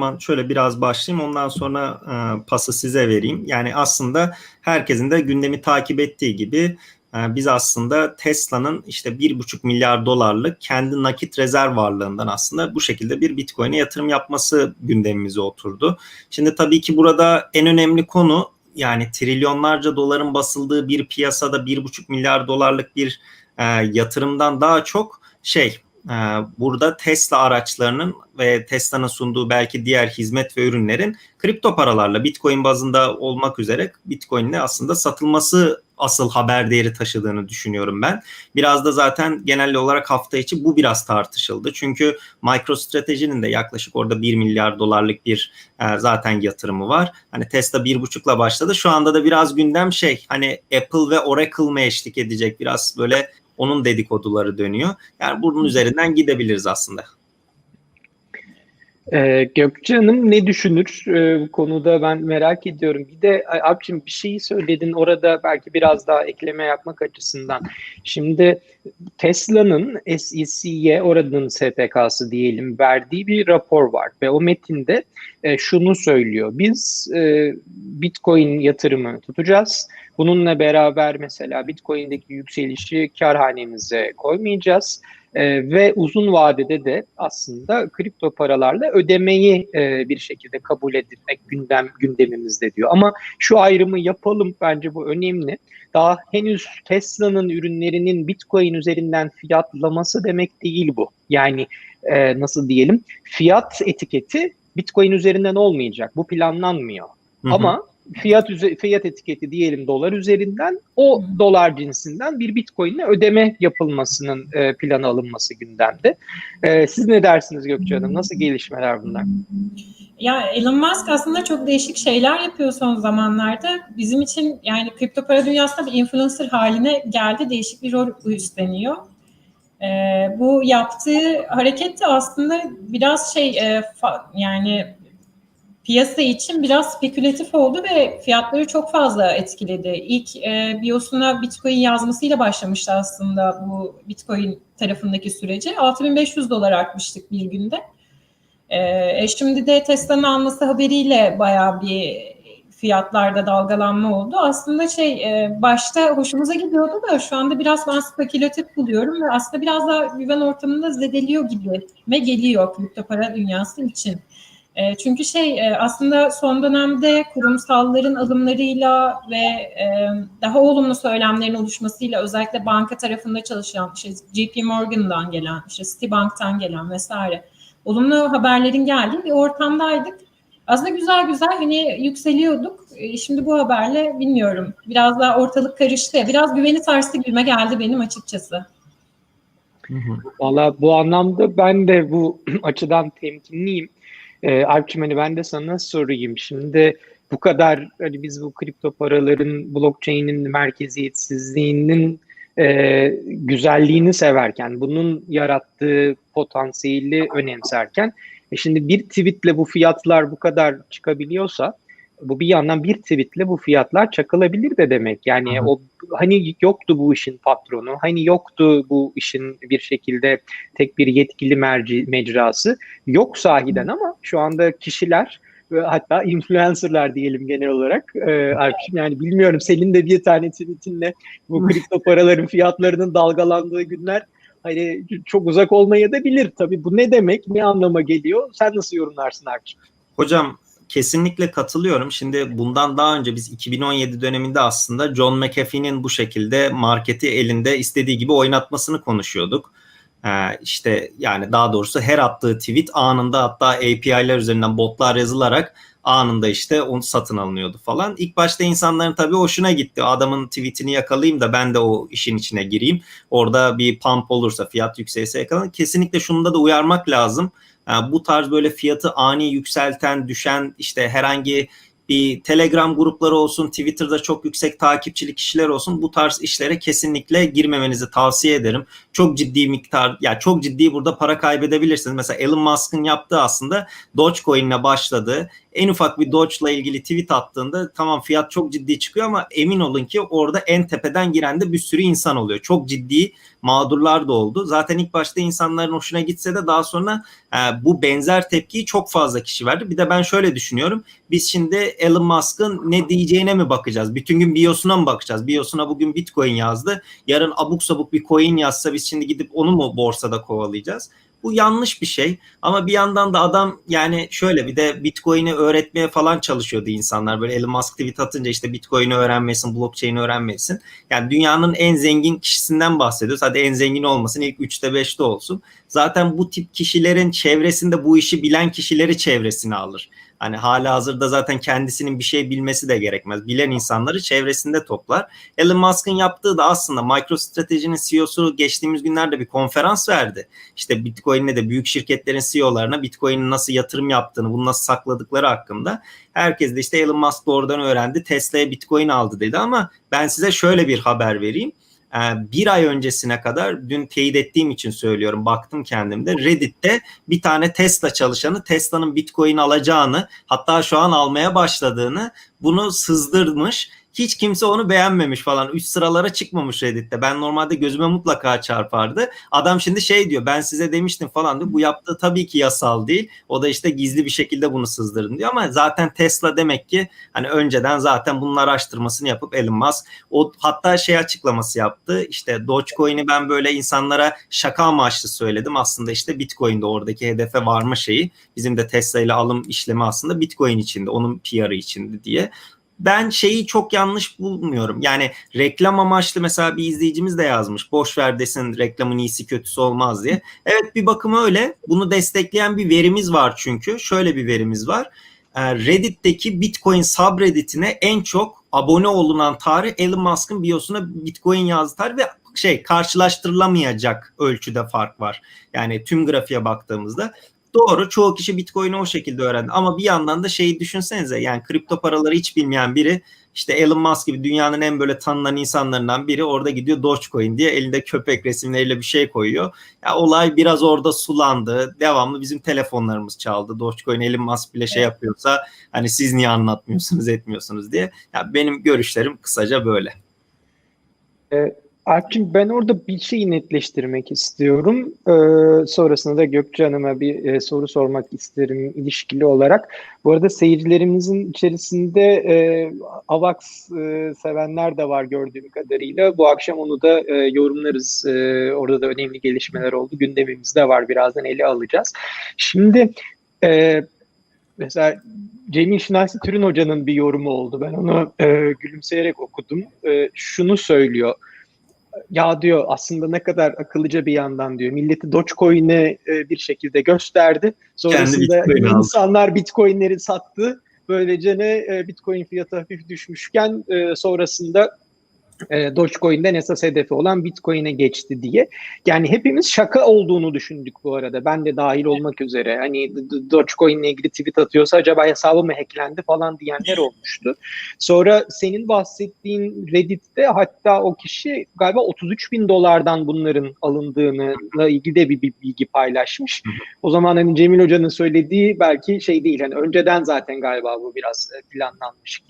zaman şöyle biraz başlayayım ondan sonra e, pası size vereyim. Yani aslında herkesin de gündemi takip ettiği gibi e, biz aslında Tesla'nın işte bir buçuk milyar dolarlık kendi nakit rezerv varlığından aslında bu şekilde bir Bitcoin'e yatırım yapması gündemimize oturdu. Şimdi tabii ki burada en önemli konu yani trilyonlarca doların basıldığı bir piyasada bir buçuk milyar dolarlık bir e, yatırımdan daha çok şey burada Tesla araçlarının ve Tesla'nın sunduğu belki diğer hizmet ve ürünlerin kripto paralarla Bitcoin bazında olmak üzere Bitcoin'le aslında satılması asıl haber değeri taşıdığını düşünüyorum ben. Biraz da zaten genel olarak hafta içi bu biraz tartışıldı. Çünkü MicroStrategy'nin de yaklaşık orada 1 milyar dolarlık bir e, zaten yatırımı var. Hani Tesla 1,5'la başladı. Şu anda da biraz gündem şey hani Apple ve Oracle mı eşlik edecek biraz böyle onun dedikoduları dönüyor. Yani bunun üzerinden gidebiliriz aslında. Ee, Gökçe Hanım ne düşünür ee, bu konuda ben merak ediyorum. Bir de Alpçin bir şeyi söyledin orada belki biraz daha ekleme yapmak açısından. Şimdi Tesla'nın SEC'ye oranın SPK'sı diyelim verdiği bir rapor var ve o metinde e, şunu söylüyor. Biz e, Bitcoin yatırımı tutacağız. Bununla beraber mesela Bitcoin'deki yükselişi karhanemize koymayacağız e, ve uzun vadede de aslında kripto paralarla ödemeyi e, bir şekilde kabul edilmek gündem gündemimizde diyor. Ama şu ayrımı yapalım bence bu önemli. Daha henüz Tesla'nın ürünlerinin Bitcoin üzerinden fiyatlaması demek değil bu. Yani e, nasıl diyelim fiyat etiketi Bitcoin üzerinden olmayacak. Bu planlanmıyor. Hı hı. Ama fiyat fiyat etiketi diyelim dolar üzerinden o dolar cinsinden bir bitcoin'e ödeme yapılmasının e, planı alınması gündemde. E, siz ne dersiniz Gökçe Hanım? Nasıl gelişmeler bunlar? Ya Elon Musk aslında çok değişik şeyler yapıyor son zamanlarda. Bizim için yani kripto para dünyasında bir influencer haline geldi. Değişik bir rol üstleniyor. Ee, bu yaptığı hareket de aslında biraz şey e, fa, yani piyasa için biraz spekülatif oldu ve fiyatları çok fazla etkiledi. İlk e, biosuna Bitcoin yazmasıyla başlamıştı aslında bu Bitcoin tarafındaki süreci. 6500 dolar artmıştık bir günde. E, şimdi de Tesla'nın alması haberiyle bayağı bir fiyatlarda dalgalanma oldu. Aslında şey e, başta hoşumuza gidiyordu da şu anda biraz ben spekülatif buluyorum ve aslında biraz daha güven ortamında zedeliyor gibi ve geliyor kripto para dünyası için. E, çünkü şey e, aslında son dönemde kurumsalların alımlarıyla ve e, daha olumlu söylemlerin oluşmasıyla özellikle banka tarafında çalışan işte JP Morgan'dan gelen, işte Citibank'tan gelen vesaire olumlu haberlerin geldiği bir ortamdaydık. Aslında güzel güzel hani yükseliyorduk. E, şimdi bu haberle bilmiyorum. Biraz daha ortalık karıştı. Biraz güveni sarstı gibime geldi benim açıkçası. Valla bu anlamda ben de bu açıdan temkinliyim. E, Alpçim hani ben de sana sorayım. Şimdi bu kadar hani biz bu kripto paraların blockchain'in merkeziyetsizliğinin e, güzelliğini severken, bunun yarattığı potansiyeli önemserken, e şimdi bir tweetle bu fiyatlar bu kadar çıkabiliyorsa bu bir yandan bir tweetle bu fiyatlar çakılabilir de demek. Yani Hı. o hani yoktu bu işin patronu, hani yoktu bu işin bir şekilde tek bir yetkili merci, mecrası. Yok sahiden ama şu anda kişiler ve hatta influencerlar diyelim genel olarak. Ee, yani bilmiyorum senin de bir tane tweetinle bu kripto paraların fiyatlarının dalgalandığı günler hani çok uzak olmaya da bilir. Tabii bu ne demek, ne anlama geliyor? Sen nasıl yorumlarsın Alpçim? Hocam kesinlikle katılıyorum. Şimdi bundan daha önce biz 2017 döneminde aslında John McAfee'nin bu şekilde marketi elinde istediği gibi oynatmasını konuşuyorduk. Ee, işte yani daha doğrusu her attığı tweet anında hatta API'ler üzerinden botlar yazılarak anında işte onu satın alınıyordu falan. İlk başta insanların tabii hoşuna gitti. Adamın tweetini yakalayayım da ben de o işin içine gireyim. Orada bir pump olursa fiyat yükselirse yakalan. Kesinlikle şunda da uyarmak lazım. Yani bu tarz böyle fiyatı ani yükselten, düşen işte herhangi bir Telegram grupları olsun, Twitter'da çok yüksek takipçili kişiler olsun bu tarz işlere kesinlikle girmemenizi tavsiye ederim. Çok ciddi miktar, ya yani çok ciddi burada para kaybedebilirsiniz. Mesela Elon Musk'ın yaptığı aslında Dogecoin'le başladı. En ufak bir Doge'la ilgili tweet attığında tamam fiyat çok ciddi çıkıyor ama emin olun ki orada en tepeden giren de bir sürü insan oluyor. Çok ciddi mağdurlar da oldu. Zaten ilk başta insanların hoşuna gitse de daha sonra e, bu benzer tepkiyi çok fazla kişi verdi. Bir de ben şöyle düşünüyorum. Biz şimdi Elon Musk'ın ne diyeceğine mi bakacağız? Bütün gün biosuna mı bakacağız? Biosuna bugün Bitcoin yazdı. Yarın abuk sabuk bir coin yazsa biz şimdi gidip onu mu borsada kovalayacağız? Bu yanlış bir şey ama bir yandan da adam yani şöyle bir de Bitcoin'i öğretmeye falan çalışıyordu insanlar. Böyle Elon Musk tweet atınca işte Bitcoin'i öğrenmesin, blockchain'i öğrenmesin. Yani dünyanın en zengin kişisinden bahsediyoruz. Hadi en zengin olmasın ilk 3'te 5'te olsun. Zaten bu tip kişilerin çevresinde bu işi bilen kişileri çevresine alır. Hani hala hazırda zaten kendisinin bir şey bilmesi de gerekmez. Bilen insanları çevresinde toplar. Elon Musk'ın yaptığı da aslında MicroStrategy'nin CEO'su geçtiğimiz günlerde bir konferans verdi. İşte Bitcoin'le de büyük şirketlerin CEO'larına Bitcoin'in nasıl yatırım yaptığını, bunu nasıl sakladıkları hakkında. Herkes de işte Elon Musk doğrudan öğrendi. Tesla'ya Bitcoin aldı dedi ama ben size şöyle bir haber vereyim bir ay öncesine kadar dün teyit ettiğim için söylüyorum baktım kendimde. Reddit'te bir tane Tesla çalışanı Tesla'nın Bitcoin alacağını hatta şu an almaya başladığını bunu sızdırmış hiç kimse onu beğenmemiş falan. Üst sıralara çıkmamış Reddit'te. Ben normalde gözüme mutlaka çarpardı. Adam şimdi şey diyor ben size demiştim falan diyor. Bu yaptığı tabii ki yasal değil. O da işte gizli bir şekilde bunu sızdırdım diyor. Ama zaten Tesla demek ki hani önceden zaten bunun araştırmasını yapıp Elon Musk o hatta şey açıklaması yaptı. İşte Dogecoin'i ben böyle insanlara şaka amaçlı söyledim. Aslında işte Bitcoin'de oradaki hedefe varma şeyi. Bizim de Tesla ile alım işlemi aslında Bitcoin içinde. Onun PR'ı içinde diye ben şeyi çok yanlış bulmuyorum. Yani reklam amaçlı mesela bir izleyicimiz de yazmış. Boş ver desin reklamın iyisi kötüsü olmaz diye. Evet bir bakıma öyle. Bunu destekleyen bir verimiz var çünkü. Şöyle bir verimiz var. Reddit'teki Bitcoin subreddit'ine en çok abone olunan tarih Elon Musk'ın biosuna Bitcoin yazdı tarih ve şey karşılaştırılamayacak ölçüde fark var. Yani tüm grafiğe baktığımızda Doğru çoğu kişi Bitcoin'i o şekilde öğrendi ama bir yandan da şeyi düşünsenize yani kripto paraları hiç bilmeyen biri işte Elon Musk gibi dünyanın en böyle tanınan insanlarından biri orada gidiyor Dogecoin diye elinde köpek resimleriyle bir şey koyuyor. Ya olay biraz orada sulandı. Devamlı bizim telefonlarımız çaldı. Dogecoin Elon Musk bile şey yapıyorsa hani siz niye anlatmıyorsunuz etmiyorsunuz diye. Ya benim görüşlerim kısaca böyle. Evet. Alp'cim ben orada bir şeyi netleştirmek istiyorum. Ee, sonrasında da Gökçe Hanım'a bir e, soru sormak isterim ilişkili olarak. Bu arada seyircilerimizin içerisinde e, AVAX e, sevenler de var gördüğüm kadarıyla. Bu akşam onu da e, yorumlarız. E, orada da önemli gelişmeler oldu. Gündemimizde var. Birazdan ele alacağız. Şimdi e, mesela Cemil Şinasi Türün Hoca'nın bir yorumu oldu. Ben onu e, gülümseyerek okudum. E, şunu söylüyor ya diyor aslında ne kadar akıllıca bir yandan diyor. Milleti Dogecoin'e e, bir şekilde gösterdi. Sonrasında Bitcoin insanlar aldı. Bitcoin'leri sattı. Böylece ne e, Bitcoin fiyatı hafif düşmüşken e, sonrasında e, Dogecoin'den esas hedefi olan Bitcoin'e geçti diye. Yani hepimiz şaka olduğunu düşündük bu arada. Ben de dahil olmak üzere. Hani Dogecoin'le ilgili tweet atıyorsa acaba hesabı mı hacklendi falan diyenler olmuştu. Sonra senin bahsettiğin Reddit'te hatta o kişi galiba 33 bin dolardan bunların alındığına ilgili de bir, bir bilgi paylaşmış. O zaman hani Cemil Hoca'nın söylediği belki şey değil. Hani önceden zaten galiba bu biraz planlanmış gibi.